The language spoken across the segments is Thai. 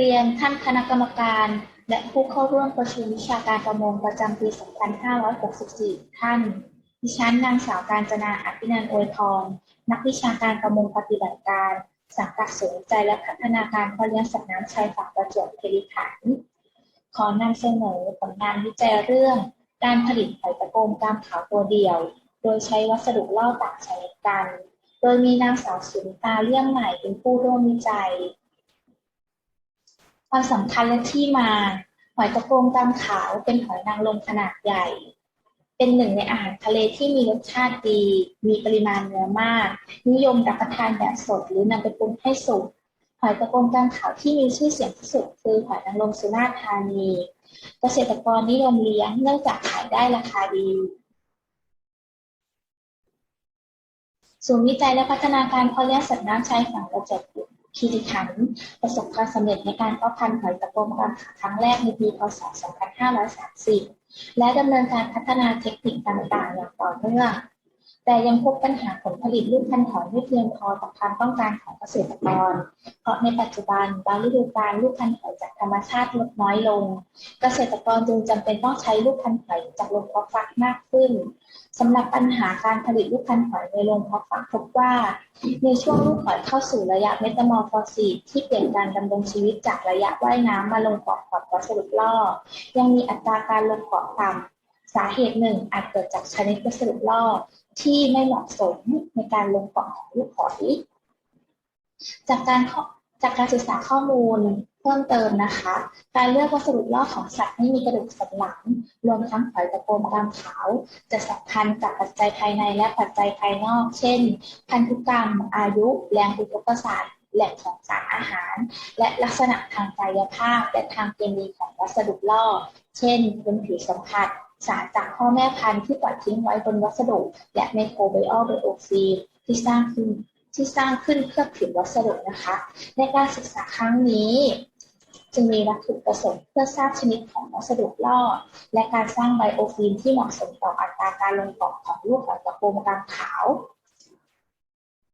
เรียนท่านคณะกรรมการ และผู้เข้าร่วมประชุมวิชาการประมงประจำปี 2564 ท่าน ดิฉันนางสาวการจนาอภินันท์อวยพรนักวิชาการประมงปฏิบัติการ สังกัดศูนย์วิจัยและพัฒนาการพ่อเลี้ยงสัตว์น้ำชายฝั่งประจวบคีรีขันธ์ขอนำเสนอผลงานวิจัยเรื่อง การผลิตหอยตะโกมกามขาวตัวเดียว โดยใช้วัสดุล่อต่างชนิดกัน โดยมีนางสาวสุนตาเลี่ยมใหม่เป็นผู้ร่วมวิจัย ความสำคัญและที่มา หอยตะโกงกามขาวเป็นหอยนางรมขนาดใหญ่ เป็นหนึ่งในอาหารทะเลที่มีรสชาติดี มีปริมาณเนื้อมาก นิยมรับประทานแบบสดหรือนำไปปรุงให้สุก หอยตะโกงกามขาวที่มีชื่อเสียงที่สุดคือหอยนางรมสุราษฎร์ธานี เกษตรกรนิยมเลี้ยงเนื่องจากขายได้ราคาดีศูนย์วิจัยและพัฒนาการเพาะเลี้ยงสัตว์น้ำชายฝั่งประจวบ คีรีขันประสบความสำเร็จในการเพาะพันธุ์หอยตะโกมกามครั้งแรกในปีพศ 2530 และดำเนินการพัฒนาเทคนิคต่างๆ อย่างต่อเนื่อง แต่ยังพบปัญหาผลผลิตลูกพันธุ์หอยไม่เพียงพอต่อความต้องการของเกษตรกร เพราะในปัจจุบันบางฤดูกาลลูกพันธุ์หอยจากธรรมชาติลดน้อยลง เกษตรกรจึงจำเป็นต้องใช้ลูกพันธุ์หอยจากโรงเพาะฟักมากขึ้นสำหรับปัญหาการผลิตลูกพันธุ์หอยในโรงเพาะฟักพบว่า ในช่วงลูกหอยเข้าสู่ระยะเมตามอร์ฟอซีที่เปลี่ยนการดำรงชีวิตจากระยะว่ายน้ำมาลงเกาะขอบวัสดุล่อยังมีอัตราการลงเกาะต่ำ สาเหตุหนึ่งอาจเกิดจากชนิดวัสดุล่อที่ไม่เหมาะสมในการลงเกาะของลูกหอย จากการจากการศึกษาข้อมูลเพิ่มเติมนะคะ การเลือกวัสดุล่อของสัตว์ที่มีกระดูกสันหลัง รวมทั้งหอยตะโกมกามขาว จะสัมพันธ์กับปัจจัยภายในและปัจจัยภายนอก เช่น พันธุกรรม อายุ แรงอุทกศาสตร์แหล่งของสารอาหาร และลักษณะทางกายภาพและทางเคมีของวัสดุล่อ เช่นบนผิวสัมผัส สารจากพ่อแม่พันธุ์ที่ปล่อยทิ้งไว้บนวัสดุ และไมโครไบโอไบโอซีนที่สร้างขึ้นที่สร้างขึ้นเพื่อผิววัสดุนะคะ ในการศึกษาครั้งนี้จึงมีวัตถุประสงค์เพื่อทราบชนิดของวัสดุล่อ และการสร้างไบโอฟิล์มที่เหมาะสมต่ออัตราการลงเกาะของลูกหอยตะโกมกามขาว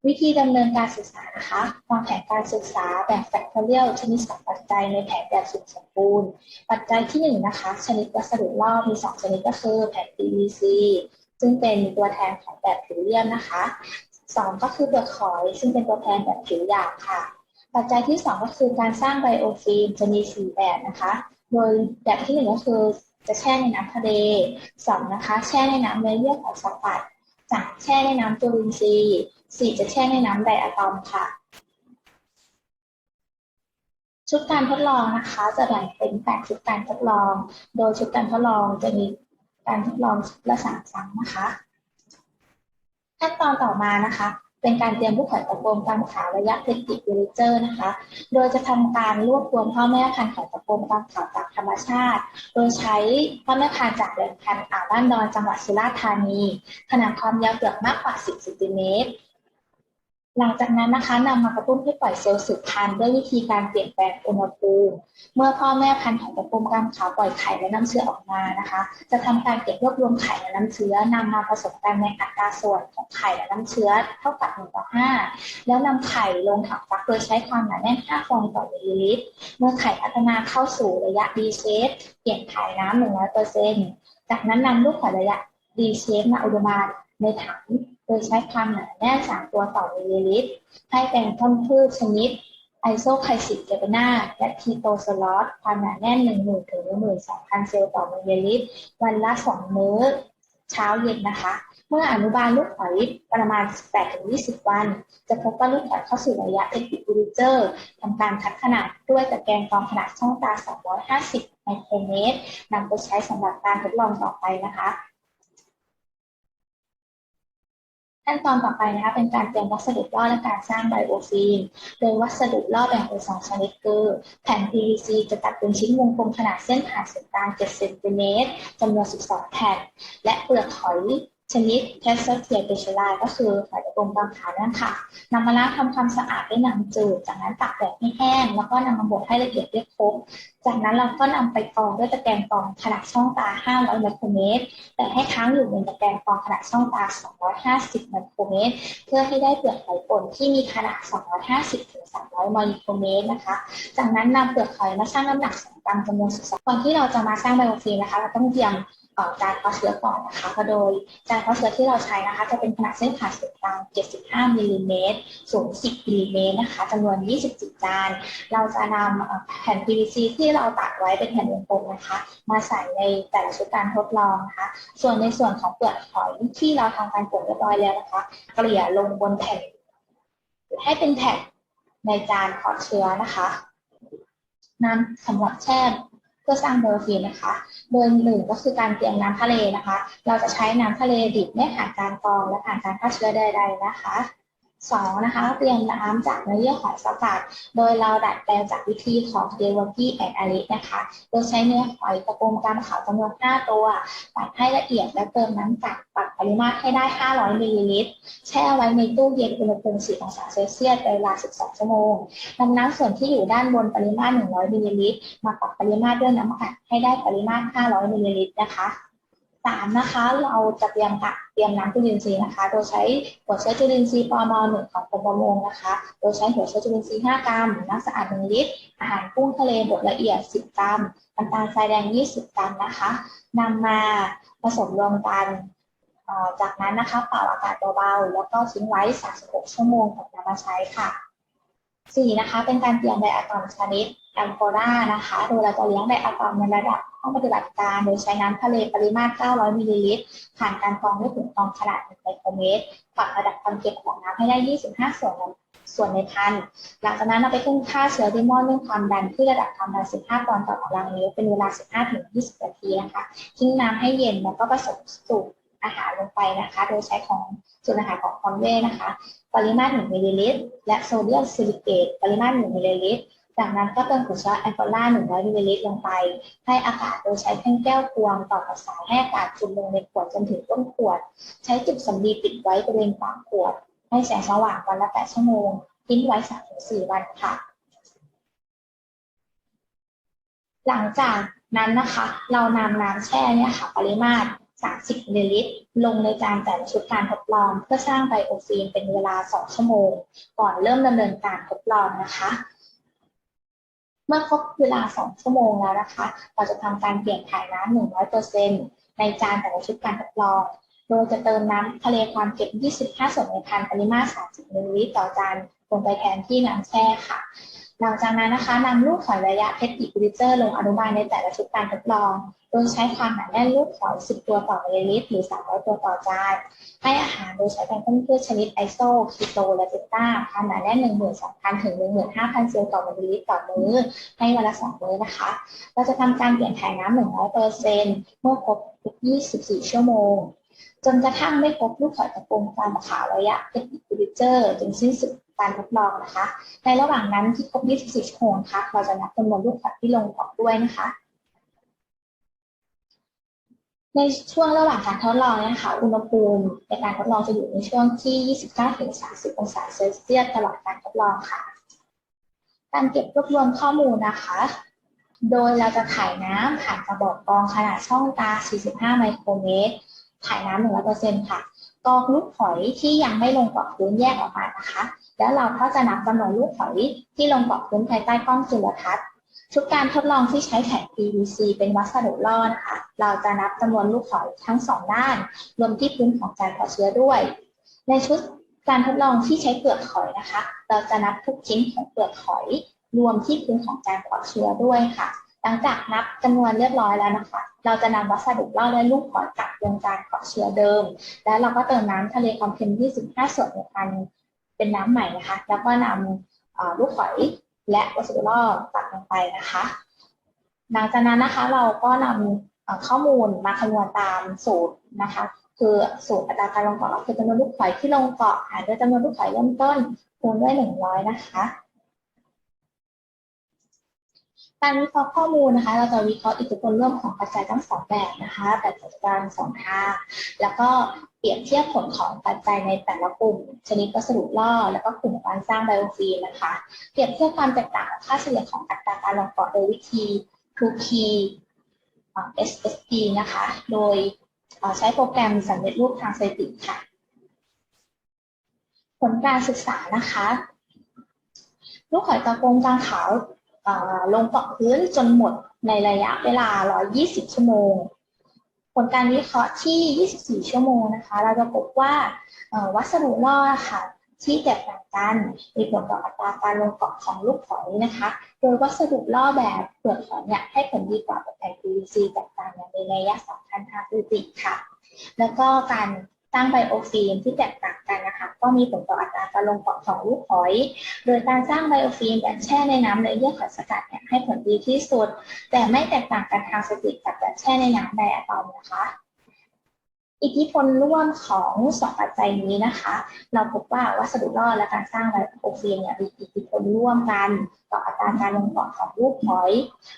วิธีดำเนินการศึกษานะคะวางแผนการศึกษาแบบแฟกทอเรียลชนิดสัมปัจจัยในแผนแบบสุดสมบูรณ์ ปัจจัยที่หนึ่งนะคะ ชนิดวัสดุล่อมีสองชนิดก็คือแผ่น PVC ซึ่งเป็นตัวแทนของแบบผิวเรียบนะคะสองก็คือเปลือกหอย ซึ่งเป็นตัวแทนแบบผิวหยาบค่ะ ปัจจัยที่สองก็คือการสร้างไบโอฟิล์มจะมีสี่แบบนะคะ โดยแบบที่หนึ่งก็คือจะแช่ในน้ำทะเลสองนะคะ แช่ในน้ำเนื้อเยื่อของสัตว์ปัดสามแช่ในน้ำจุลินทรีย์ สี่จะแช่ในน้ำไดอะตอมค่ะ ชุดการทดลองนะคะ จะแบ่งเป็นแปดชุดการทดลอง โดยชุดการทดลองจะมีการทดลองชุดละสามครั้งนะคะ ขั้นตอนต่อมานะคะ เป็นการเตรียมผู้หอยตะโกมกามขาวระยะเพติวิลิเจอร์นะคะ โดยจะทำการรวบรวมพ่อแม่พันธุ์หอยตะโกมกามขาวจากธรรมชาติ โดยใช้พ่อแม่พันธุ์จากแหล่งพันธุ์อ่าวบ้านดอนจังหวัดสุราษฎร์ธานี ขนาดความยาวเปลือกมากกว่า 10เซนติเมตร หลังจากนั้นนะคะนำมากระตุ้นให้ปล่อยเซลล์สืบพันธุ์ด้วยวิธีการเปลี่ยนแปลงอุณหภูมิ เมื่อพ่อแม่พันธุ์ของตะกรมกามขาวปล่อยไข่และน้ำเชื้อออกมานะคะ จะทำการเก็บรวบรวมไข่และน้ำเชื้อนำมาผสมกันในอัตราส่วนของไข่และน้ำเชื้อเท่ากับ1ต่อ5แล้วนำไข่ลงถังฟักโดยใช้ความหนาแน่น5ฟองต่อมิลลิลิตร เมื่อไข่พัฒนาเข้าสู่ระยะ D shape เปลี่ยนไข่น้ำ100%จากนั้นนำลูกหอยระยะ D shape มาอุดมานในถัง โดยใช้ความหนาแน่น 3 ตัวต่อมิลลิลิตร ให้เป็นต้นพืชชนิดไอโซไคซิกเจเบนาและคีโตสลอตความหนาแน่น 10,000ถึง12,000 เซลล์ต่อมิลลิลิตร วันละ 2 มื้อเช้าเย็นนะคะ เมื่ออนุบาลลูกหอยประมาณ 18-20 วัน จะพบว่าลูกหอยเข้าสู่ระยะเอพิบูลิเจอร์ทำการคัดขนาดด้วยตะแกรงกรองขนาดช่องตา 250 ไมโครเมตรนำไปใช้สำหรับการทดลองต่อไปนะคะ ขั้นตอนต่อไปนะคะเป็นการเตรียมวัสดุล่อและการสร้างไบโอฟิล์ม โดยวัสดุล่อแบ่งเป็นสองชนิดคือแผ่น PVC จะตัดเป็นชิ้นวงกลมขนาดเส้นผ่าศูนย์กลาง7เซนติเมตรจำนวน 12 แผ่น และเปลือกหอย ชนิดแคสเซอร์เทียเปเชลาก็คือฝอยตะกรงกลางขานั่นค่ะนำมาล้างทำความสะอาดด้วยน้ำจืด จากนั้นตากแดดให้แห้ง แล้วก็นำมาบดให้ละเอียดด้วยโคกจากนั้นเราก็นำไปกรองด้วยตะแกรงกรองขนาดช่องตา 500 ไมโครเมตร แต่ให้ค้างอยู่บนตะแกรงกรองขนาดช่องตา 250 ไมโครเมตร เพื่อให้ได้เปลือกหอยป่นที่มีขนาด 250ถึง300 ไมโครเมตรนะคะ จากนั้นนำเปลือกหอยมาชั่งน้ำหนักสองกรัมจำนวน12ก่อนที่เราจะมาสร้างไบโอฟิล์มนะคะ เราต้องเตรียม การเพาะเชื้อก่อนนะคะก็โดยการเพาะเชื้อที่เราใช้นะคะ จะเป็นขนาดเส้นผ่าศูนย์กลาง 75 มิลลิเมตร สูง 10 มิลลิเมตรนะคะจำนวน 27 จาน เราจะนำเอ่อแผ่น PVC ที่เราตัดไว้เป็นแผ่นวงกลมนะคะ มาใส่ในแต่ละชุดการทดลองนะคะ ส่วนในส่วนของเปลือกหอยที่เราทำการป่นเรียบร้อยแล้วนะคะ เกลี่ยลงบนแผ่นให้เป็นแผ่นในจานเพาะเชื้อนะคะน้ำสำหรับแช่ เพื่อสร้างโบรฟีนนะคะ โดยหนึ่งก็คือการเตรียมน้ำทะเลนะคะ เราจะใช้น้ำทะเลดิบไม่ผ่านการกรองและผ่านการฆ่าเชื้อใดๆนะคะ สองนะคะเตรียมน้ำจากเนื้อเยื่อหอยสกัด โดยเราดัดแปลงจากวิธีของเดวกี้แอนอารินะคะ โดยใช้เนื้อหอยตะกรงกามขาวจำนวน5ตัวตัดให้ละเอียดและเติมน้ำกัดปรับปริมาตรให้ได้ 500มิลลิลิตรแช่ไว้ในตู้เย็นอุณหภูมิ4องศาเซลเซียสเป็นเวลา 12 ชั่วโมงนำน้ำส่วนที่อยู่ด้านบนปริมาตร 100มิลลิลิตรมาปรับปริมาตรด้วยน้ำอัดให้ได้ปริมาตร 500มิลลิลิตรนะคะ สามนะคะเราจะเตรียมกักเตรียมน้ำจุลินทรีย์นะคะ โดยใช้หัวเชื้อจุลินทรีย์ปอมหนึ่งของกรมประมงนะคะ โดยใช้หัวเชื้อจุลินทรีย์ 5 กรัม น้ำสะอาด 1 ลิตร อาหารกุ้งทะเลบดละเอียด 10 กรัมน้ำตาลทรายแดง 20 กรัมนะคะนำมาผสมรวมกัน จากนั้นนะคะเป่าอากาศเบาๆแล้วก็ทิ้งไว้ 36 ชั่วโมงก่อนนำมาใช้ค่ะสี่นะคะเป็นการเตรียมไดอะตอมชนิด แอมโฟรานะคะ โดยเราจะเลี้ยงไดอะตอมในระดับห้องปฏิบัติการโดยใช้น้ำทะเลปริมาตร 900 มิลลิลิตร ผ่านการกรองด้วยถุงกรองขนาด 1 ไมโครเมตร ปรับระดับความเค็มของน้ำให้ได้ 25 ส่วนส่วนในพัน หลังจากนั้นเราไปขึ้นค่าเชื้อที่หม้อนึ่องความดันที่ระดับความดัน 15 ปอนด์ต่อตารางนิ้วเป็นเวลา 15-20 นาทีนะคะ ทิ้งน้ำให้เย็นแล้วก็ผสมสูตรอาหารลงไปนะคะ โดยใช้ของสูตรอาหารของคอนเว่นะคะ ปริมาตร 1 มิลลิลิตร และโซเดียมซิลิเกต ปริมาตร 1 มิลลิลิตร จากนั้นก็เติมหัวเชื้อแอลกอฮอล์100มิลลิลิตรลงไป ให้อากาศโดยใช้แท่งแก้วพวงต่อกับสายให้อากาศจุ่มลงในขวดจนถึงต้นขวด ใช้จุดสำลีปิดไว้บริเวณปากขวด ให้แสงสว่างวันละ8ชั่วโมงทิ้งไว้3-4วันค่ะ หลังจากนั้นนะคะ เรานำน้ำแช่เนี่ยค่ะ ปริมาตร 30มิลลิลิตร ลงในจานแต่ชุดการทดลอง เพื่อสร้างไบโอฟิล์มเป็นเวลา 2 ชั่วโมง ก่อนเริ่มดำเนินการทดลองนะคะ เมื่อครบเวลา 2 ชั่วโมงแล้วนะคะ เราจะทำการเปลี่ยนถ่ายน้ำ100%ในจานแต่ละชุดการทดลอง โดยจะเติมน้ำทะเลความเค็ม25ส่วนในพันปริมาตร 30มิลลิลิตรต่อจานลงไปแทนที่น้ำแช่ค่ะ หลังจากนั้นนะคะนำลูกหอยระยะเพชรอีกลิเตอร์ลงอนุบาลในแต่ละชุดการทดลอง โดยใช้ความหนาแน่นลูกหอย 10 ตัวต่อมิลลิลิตรหรือ 300 ตัวต่อจาน ให้อาหารโดยใช้แป้งต้นพืชชนิดไอโซคีโตและเจต้าความหนาแน่น 12,000 ถึง 15,000 เซลล์ต่อมิลลิลิตรต่อมื้อให้วันละ2มื้อนะคะ เราจะทำการเปลี่ยนถ่ายน้ำ100เปอร์เซ็นต์เมื่อครบ 24 ชั่วโมง จนกระทั่งไม่พบลูกหอยตะกรงตามขาวระยะเป็นอิคูลิเจอร์จนสิ้นสุด การทดลองนะคะ ในระหว่างนั้นที่ครบ 24 ชั่วโมงนะคะเราจะนับจำนวนลูกหอยที่ลงเกด้วยนะคะ ในช่วงระหว่างการทดลองนะคะ อุณหภูมิในการทดลองจะอยู่ในช่วงที่ 29-30 องศาเซลเซียสตลอดการทดลองค่ะ การเก็บรวบรวมข้อมูลนะคะ โดยเราจะถ่ายน้ำผ่านกระบอกกรองขนาดช่องตา 45 ไมโครเมตร ถ่ายน้ำ100%ค่ะกรองลูกหอยที่ยังไม่ลงเกาพื้นแยกออกมานะคะ แล้วเราก็จะนับจำนวนลูกหอยที่ลงเกาะพื้นภายใต้กล้องจุลทรรศน์ชุดการทดลองที่ใช้แผ่น PVC เป็นวัสดุล่อนะคะ เราจะนับจำนวนลูกหอยทั้งสองด้าน รวมที่พื้นของจานเพาะเชื้อด้วย ในชุดการทดลองที่ใช้เปลือกหอยนะคะ เราจะนับทุกชิ้นของเปลือกหอย รวมที่พื้นของจานเพาะเชื้อด้วยค่ะ หลังจากนับจำนวนเรียบร้อยแล้วนะคะ เราจะนำวัสดุล่อและลูกหอยกลับลงจานเพาะเชื้อเดิม แล้วเราก็เติมน้ำทะเลความเค็ม25 ส่วนในพัน เป็นน้ำใหม่นะคะ แล้วก็นำลูกฝอยและวัสดุล่อตัดลงไปนะคะ หลังจากนั้นนะคะเราก็นำข้อมูลมาคำนวณตามสูตรนะคะ คือสูตรอัตราการลงเกาะคือจำนวนลูกฝอยที่ลงเกาะหารด้วยจำนวนลูกฝอยเริ่มต้นคูณด้วย100นะคะ การวิเคราะห์ข้อมูลนะคะ เราจะวิเคราะห์อิทธิพลร่วมของปัจจัยทั้งสองแบบนะคะแบบจัดการสองทางแล้วก็เปรียบเทียบผลของปัจจัยในแต่ละกลุ่ม ชนิดวัสดุล่อ แล้วก็กลุ่มการสร้างไบโอฟีนนะคะ เปรียบเทียบความแตกต่างค่าเฉลี่ยของอัตราการลงปอดโดยวิธี2 key อ่า SSD นะคะ โดยใช้โปรแกรมสำเร็จรูปทางสถิติค่ะ ผลการศึกษานะคะ ลูกหอยตะกงกลางขาว ลงเกาะพื้นจนหมดในระยะเวลา 120 ชั่วโมง ผลการวิเคราะห์ที่ 24 ชั่วโมงนะคะ เราจะพบว่าวัสดุล่อค่ะที่แตกต่างกันมีผลต่ออัตราการลงเกาะของลูกหอยนะคะ โดยวัสดุล่อแบบเปลือกหอยเนี่ยให้ผลดีกว่าแบบแผ่น PVC แตกต่างอย่างในระยะสำคัญทางสถิติค่ะ แล้วก็การ สร้างไบโอฟิล์มที่แตกต่างกันนะคะก็มีผลต่ออัตราการลงเกาะของลูกหอย โดยการสร้างไบโอฟิล์มแบบแช่ในน้ำเนื้อเยื่อหอสกัดเนี่ยให้ผลดีที่สุด แต่ไม่แตกต่างกันทางสติกับแบบแช่ในน้ำไดอะตอมนะคะอิทธิพลร่วมของสองปัจจัยนี้นะคะ เราพบว่าวัสดุล่อและการสร้างไบโอฟิล์มเนี่ยมีอิทธิพลร่วมกัน ต่ออัตราการลงเกาะของลูกหอย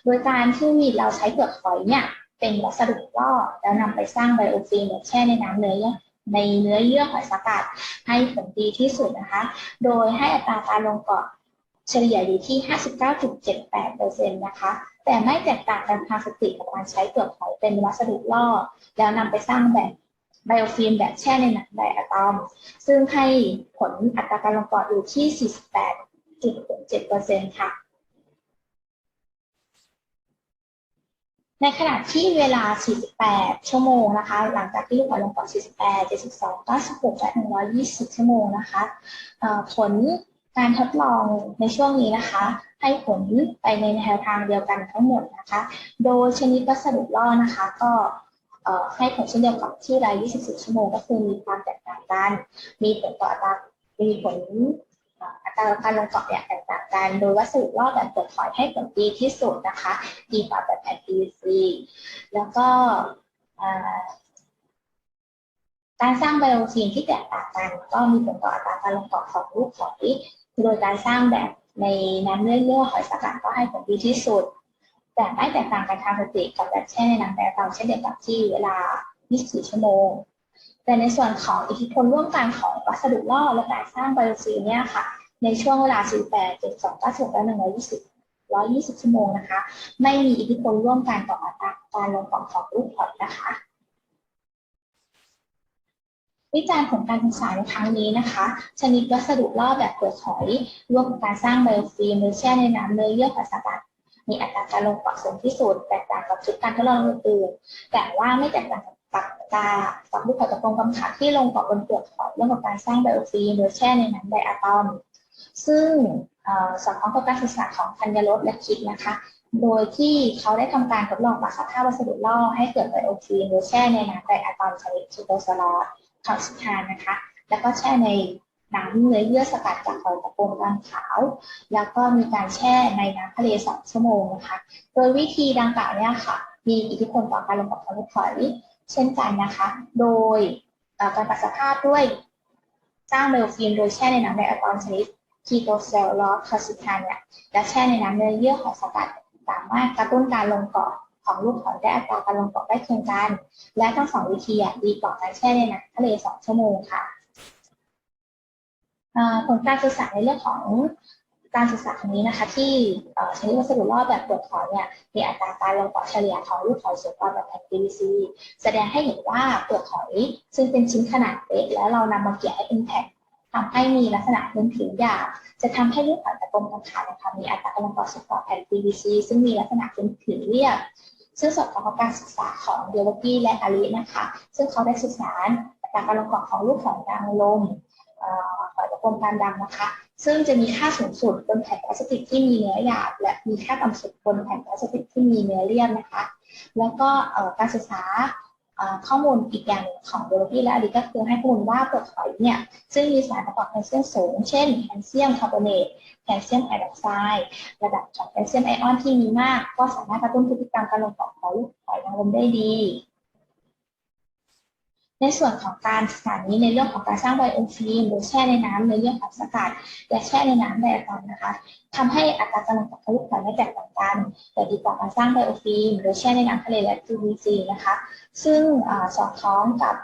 โดยการที่เราใช้เปลือกหอยเนี่ยเป็นวัสดุล่อแล้วนำไปสร้างไบโอฟิล์มแบบแช่ในน้ำเนื้อเยื่อ ในเนื้อเยื่อหอยสกัดให้ผลดีที่สุดนะคะ โดยให้อัตราการลงเกาะเฉลี่ยอยู่ที่ 59.78%นะคะ แต่ไม่แตกต่างกันทางสถิติกับการใช้เปลือกหอยเป็นวัสดุล่อ แล้วนำไปสร้างแบบไบโอฟิล์มแบบแช่ในหนังไดอะตอม ซึ่งให้ผลอัตราการลงปอดอยู่ที่ 48.67%ค่ะ ในขณะที่เวลา 48 ชั่วโมงนะคะ หลังจากที่ลูกบอลลงปอด 48 72 96 และ 120 ชั่วโมงนะคะผลการทดลองในช่วงนี้นะคะ ให้ผลไปในแนวทางเดียวกันทั้งหมดนะคะ โดยชนิดวัสดุล่อนะคะ ก็ให้ผลเช่นเดียวกับที่ราย 24 ชั่วโมง ก็คือมีความแตกต่างกัน มีผลต่อตามีผล ตรการลงเกาะเนี่ยแตกต่างกันโดยวัสดุล่อแบบเปลือกหอยให้ผลดีที่สุดนะคะ ดีกว่าแบบแผ่น PVC แล้วก็การสร้างไบโอฟิล์มที่แตกต่างกัน ก็มีผลต่ออัตราการลงเกาะของลูกหอยโดยการสร้างแบบในน้ำเนื้อเยื่อหอยสกัดก็ให้ผลดีที่สุด แต่ไม่แตกต่างกันทางสติกับแบบแช่ในน้ำแดงเตาเช่นเดียวกับที่เวลา 24 ชั่วโมง แต่ในส่วนของอิทธิพลร่วมกันของวัสดุล่อและการสร้างไบโอฟิล์มเนี่ยค่ะ ในช่วงเวลา 48 72 96และ120 120 ชั่วโมงนะคะ ไม่มีอิทธิพลร่วมกันต่ออัตราการลงของของลูกหอยนะคะ วิจารณ์ผลการศึกษาในครั้งนี้นะคะ ชนิดวัสดุล่อแบบเปลือกหอยร่วมกับการสร้างไบโอฟิล์มหรือแช่ในน้ำเนื้อเยื่อหอยสกัดมีอัตราการลงปอดสูงที่สุดแตกต่างกับชุดการทดลองอื่นๆแต่ว่าไม่แตกต่างกับปากกากับลูกหอยกระโปรงกำขาที่ลงปอดบนเปลือกหอยร่วมกับการสร้างไบโอฟิล์มหรือแช่ในน้ำไดอะตอม ซึ่งสอดคล้องกับการศึกษาของธัญรสและคิดนะคะ โดยที่เขาได้ทำการทดลองปรับสภาพวัสดุล่อให้เกิดไบโอฟิลหรือแช่ในน้ำไดอะตอมชนิดซูโตสลอคาลซิทานนะคะ แล้วก็แช่ในน้ำเนื้อเยื่อสกัดจากหอยตะโกงกลางขาว แล้วก็มีการแช่ในน้ำทะเลสองชั่วโมงนะคะ โดยวิธีดังกล่าวเนี่ยค่ะ มีอิทธิพลต่อการลงปอดของลูกหอยเช่นกันนะคะ โดยการปรับสภาพด้วยสร้างไบโอฟิลโดยแช่ในน้ำไดอะตอมชนิด คีโตเซลลอคาซิทานเนี่ยและแช่ในน้ำเนื้อเยื่อหอยสกัดสามารถกระตุ้นการลงเกาะของลูกหอยได้อัตราการลงเกาะได้เคียงกัน และทั้งสองวิธีอะดีกว่าการแช่ในน้ำทะเลสองชั่วโมงค่ะผลการศึกษาในเรื่องของการศึกษาครั้งนี้นะคะ ที่เอ่อชนิดวัสดุล่อแบบเปลือกหอยเนี่ยมีอัตราการลงเกาะเฉลี่ยของลูกหอยสูงกว่าแบบแผ่น PVC แสดงให้เห็นว่าเปลือกหอยซึ่งเป็นชิ้นขนาดเล็กแล้วเรานำมาเกี่ยให้เป็นแผ่น ทำให้มีลักษณะพื้นผิวหยาบจะทำให้ลูกหอยตะกลมกังขานะคะมีอัตราการลงเกาะสูงกว่าแผ่น PVC ซึ่งมีลักษณะพื้นผิวเรียบซึ่งสอดคล้องกับการศึกษาของเดวกี้และอารินะคะ ซึ่งเขาได้ศึกษาอัตราการลงเกาะของลูกหอยนางรมเอ่อหอยตะกลมการดำนะคะ ซึ่งจะมีค่าสูงสุดบนแผ่นพลาสติกที่มีเนื้อหยาบ และมีค่าต่ำสุดบนแผ่นพลาสติกที่มีเนื้อเรียบนะคะ แล้วก็การศึกษา ข้อมูลอีกอย่างของโดวกี้และอาริก็คือให้ข้อมูลว่าเปลือกหอยเนี่ยซึ่งมีสารประกอบแคลเซียมสูง เช่นแคลเซียมคาร์บอเนตแคลเซียมไฮดรอกไซด์ระดับของแคลเซียมไอออนที่มีมาก ก็สามารถกระตุ้นพฤติกรรมการลงเกาะของลูกหอยนางรมได้ดี ในส่วนของการศึกษานี้ในเรื่องของการสร้างไบโอฟิล์มโดยแช่ในน้ำในเรื่องของสกัดและแช่ในน้ำไดอะตอมนะคะทำให้อัตราการลงของลูกไข่ไม่แตกต่างกันแต่ดีกว่าการสร้างไบโอฟิล์มโดยแช่ในน้ำทะเลและ PVC นะคะ ซึ่งอสอดคล้องกับ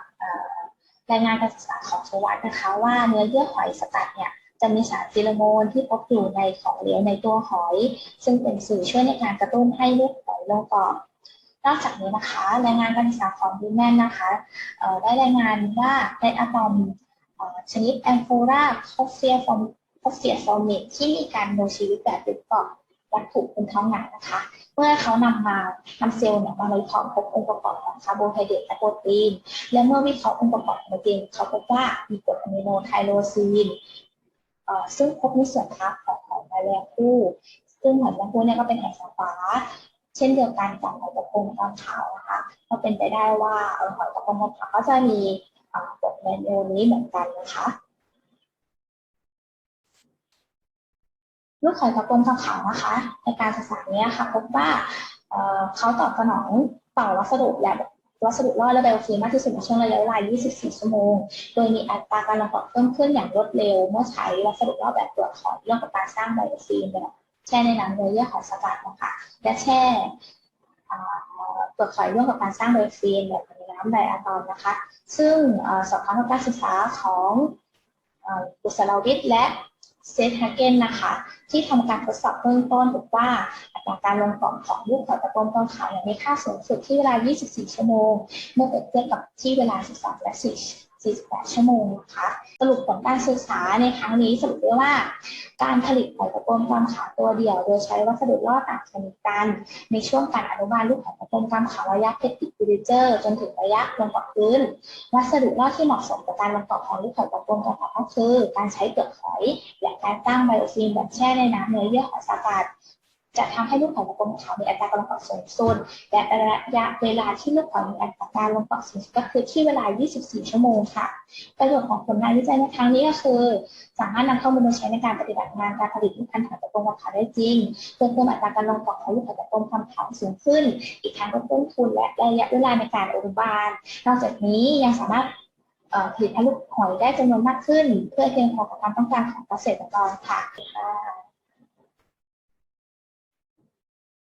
รายงานการศึกษาของสวัสด์นะคะว่าเนื้อเยื่อหอยสกัดเนี่ยจะมีสารซิลโมนที่พบอยู่ในของเหลวในตัวหอย ซึ่งเป็นสื่อช่วยในการกระตุ้นให้ลูกหอยลงกรอบ นอกจากนี้นะคะรายงานการศึกษาของยูแมนนะคะได้รายงานว่าในอะตอมชนิดแอมโฟราคอฟเฟียฟอมคอฟเฟียฟอร์มิที่มีการดำเนินชีวิตแบบติดต่อวัตถุเป็นท้องหนังนะคะ เมื่อเขานำมานำเซลล์เนี่ยมาในท้องพบองค์ประกอบของคาร์โบไฮเดรตและโปรตีน และเมื่อวิเคราะห์องค์ประกอบของโปรตีนเขาพบว่ามีกรดอะมิโนไทโรซีนซึ่งพบในส่วนทับของหอยแมลงภู่ซึ่งหอยแมลงภู่เนี่ยก็เป็นหอยสฟ้า เช่นเดียวกันกับหอยตะพงกางขานะคะก็เป็นไปได้ว่าหอยตะพงกางขาก็จะมีเอ่อกรดแมนโนนี้เหมือนกันนะคะลูกหอยตะกงกางขาวนะคะ ในการศึกษาเนี้ยค่ะพบว่าเขาตอบสนองต่อวัสดุและวัสดุล่อและไบโอฟิล์มมากที่สุดในช่วงระยะเวลา 24 ชั่วโมง โดยมีอัตราการระเบิดเพิ่มขึ้นอย่างรวดเร็ว เมื่อใช้วัสดุล่อแบบเปลือกหอยเรื่องของการสร้างไบโอฟิล์มแบบ แช่ในน้ำเนื้อเยื่อหอยสกัดนะคะและแช่เปลือกหอยร่วมกับการสร้างไบโอฟิล์มแบบในน้ำไดอะตอมนะคะ ซึ่งสอดคล้องกัการศึกษาของเอ่อกุศลวิทย์และเซธฮาเกนนะคะ ที่ทำการทดสอบเบื้องต้นพบว่าอัตราการลงกล่องของลูกหอยตะกงกองขาวมีค่าสูงสุดที่เวลา 24 ชั่วโมง เมื่อเปรียบเทียบกับที่เวลา 12 และ 48 ชั่วโมงนะคะ สรุปผลการศึกษาในครั้งนี้สรุปได้ว่า การผลิตหอยตะกงกองขาวตัวเดียว โดยใช้วัสดุล่อต่างชนิดกัน ในช่วงการอนุบาลลูกหอยตะกงกองขาวระยะเพติฟิลิเจอร์ จนถึงระยะลงกับพื้น วัสดุล่อที่เหมาะสมกับการลงกรอบของลูกหอยตะกงกองขาวก็คือ การใช้เปลือกหอย และการสร้งไบโอฟิล์มแบบแช่ในน้ำเนื้อเยื่อหอยสกัด จะทำให้ลูกหอยตะกงขาวมีอัตราการลงกรอบสูงสุดและระยะเวลาที่ลูกหอยมีอัตราการลงกรอบสูงสุดก็คือที่เวลา 24 ชั่วโมงค่ะ ประโยชน์ของผลงานวิจัยในครั้งนี้ก็คือ สามารถนำข้อมูลมาใช้ในการปฏิบัติงานการผลิตลูกพันธุ์หอยตะกงขาวได้จริงเพื่อเพิ่มอัตราการลงกรอบของลูกหอยตะกงขาวสูงขึ้น อีกทั้งลดต้นทุนและระยะเวลาในการอนุบาล นอกจากนี้ยังสามารถผลิตลูกหอยได้จำนวนมากขึ้น เพื่อเพียงพอกับความต้องการของเกษตรกรค่ะ